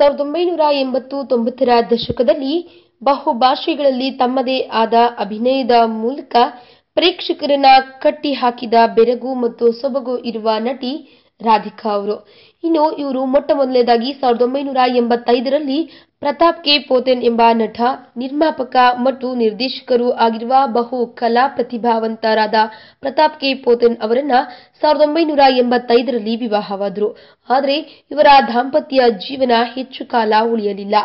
ಸಾವಿರದ ಒಂಬೈನೂರ ಎಂಬತ್ತು ತೊಂಬತ್ತರ ದಶಕದಲ್ಲಿ ಬಹುಭಾಷೆಗಳಲ್ಲಿ ತಮ್ಮದೇ ಆದ ಅಭಿನಯದ ಮೂಲಕ ಪ್ರೇಕ್ಷಕರನ್ನ ಕಟ್ಟಿ ಹಾಕಿದ ಬೆರಗು ಮತ್ತು ಸೊಬಗು ಇರುವ ನಟಿ ರಾಧಿಕಾ ಅವರು. ಇನ್ನು ಇವರು ಮೊಟ್ಟ ಮೊದಲನೇದಾಗಿ ಸಾವಿರದ ಒಂಬೈನೂರ ಎಂಬತ್ತೈದರಲ್ಲಿ ಪ್ರತಾಪ್ ಕೆ. ಪೋತೆನ್ ಎಂಬ ನಟ, ನಿರ್ಮಾಪಕ ಮತ್ತು ನಿರ್ದೇಶಕರು ಆಗಿರುವ ಬಹು ಕಲಾ ಪ್ರತಿಭಾವಂತರಾದ ಪ್ರತಾಪ್ ಕೆ. ಪೋತೆನ್ ಅವರನ್ನ ಸಾವಿರದ ಒಂಬೈನೂರ ಎಂಬತ್ತೈದರಲ್ಲಿ ವಿವಾಹವಾದರು. ಆದರೆ ಇವರ ದಾಂಪತ್ಯ ಜೀವನ ಹೆಚ್ಚು ಕಾಲ ಉಳಿಯಲಿಲ್ಲ.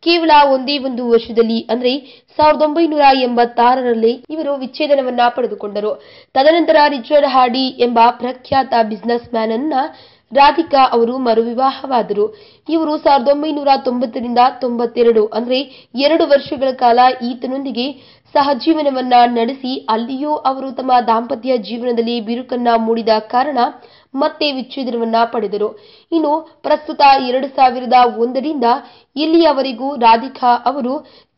ಕೇವಲ ಒಂದೇ ಒಂದು ವರ್ಷದಲ್ಲಿ, ಅಂದರೆ ಸಾವಿರದ ಒಂಬೈನೂರ ಎಂಬತ್ತಾರರಲ್ಲಿ ಇವರು ವಿಚ್ಛೇದನವನ್ನ ಪಡೆದುಕೊಂಡರು. ತದನಂತರ ರಿಚರ್ಡ್ ಹಾರ್ಡಿ ಎಂಬ ಪ್ರಖ್ಯಾತ ಬಿಸಿನೆಸ್ ಮ್ಯಾನ್ ಅನ್ನ ರಾಧಿಕಾ ಅವರು ಮರುವಿವಾಹವಾದರು. ಇವರು ಸಾವಿರದ ಒಂಬೈನೂರ ತೊಂಬತ್ತರಿಂದ ತೊಂಬತ್ತೆರಡು, ಅಂದ್ರೆ ಎರಡು ವರ್ಷಗಳ ಕಾಲ ಈತನೊಂದಿಗೆ ಸಹಜೀವನವನ್ನ ನಡೆಸಿ, ಅಲ್ಲಿಯೂ ಅವರು ತಮ್ಮ ದಾಂಪತ್ಯ ಜೀವನದಲ್ಲಿ ಬಿರುಕನ್ನ ಮೂಡಿದ ಕಾರಣ ಮತ್ತೆ ವಿಚ್ಛೇದನವನ್ನ ಪಡೆದರು. ಇನ್ನು ಪ್ರಸ್ತುತ ಎರಡು ಸಾವಿರದ ಒಂದರಿಂದ ಇಲ್ಲಿಯವರೆಗೂ ರಾಧಿಕಾ ಅವರು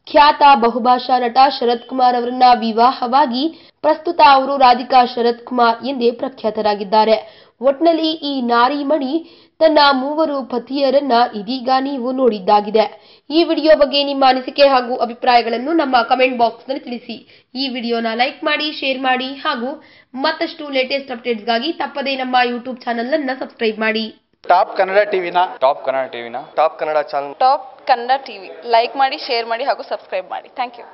ಖ್ಯಾತ ಬಹುಭಾಷಾ ನಟ ಶರತ್ ಕುಮಾರ್ ಅವರನ್ನ ವಿವಾಹವಾಗಿ ಪ್ರಸ್ತುತ ಅವರು ರಾಧಿಕಾ ಶರತ್ ಕುಮಾರ್ ಎಂದೇ ಪ್ರಖ್ಯಾತರಾಗಿದ್ದಾರೆ. ಒಟ್ನಲ್ಲಿ ಈ ನಾರಿಮಣಿ ತನ್ನ ಮೂವರು ಪತಿಯರನ್ನ ಇದೀಗ ನೀವು ನೋಡಿದ್ದಾಗಿದೆ. ಈ ವಿಡಿಯೋ ಬಗ್ಗೆ ನಿಮ್ಮ ಅನಿಸಿಕೆ ಹಾಗೂ ಅಭಿಪ್ರಾಯಗಳನ್ನು ನಮ್ಮ ಕಮೆಂಟ್ ಬಾಕ್ಸ್ನಲ್ಲಿ ತಿಳಿಸಿ. ಈ ವಿಡಿಯೋನ ಲೈಕ್ ಮಾಡಿ ಶೇರ್ ಮಾಡಿ ಹಾಗೂ ಮತ್ತಷ್ಟು ಲೇಟೆಸ್ಟ್ ಅಪ್ಡೇಟ್ಸ್ಗಾಗಿ ತಪ್ಪದೇ ನಮ್ಮ ಯೂಟ್ಯೂಬ್ ಚಾನೆಲ್ ಅನ್ನ ಸಬ್ಸ್ಕ್ರೈಬ್ ಮಾಡಿ. ಟಾಪ್ ಕನ್ನಡ ಟಿವಿನ top Kannada ಟಿವಿನ top Kannada channel top Kannada TV. Like ಮಾಡಿ ಶೇರ್ ಮಾಡಿ ಹಾಗೂ ಸಬ್ಸ್ಕ್ರೈಬ್ ಮಾಡಿ. Thank you.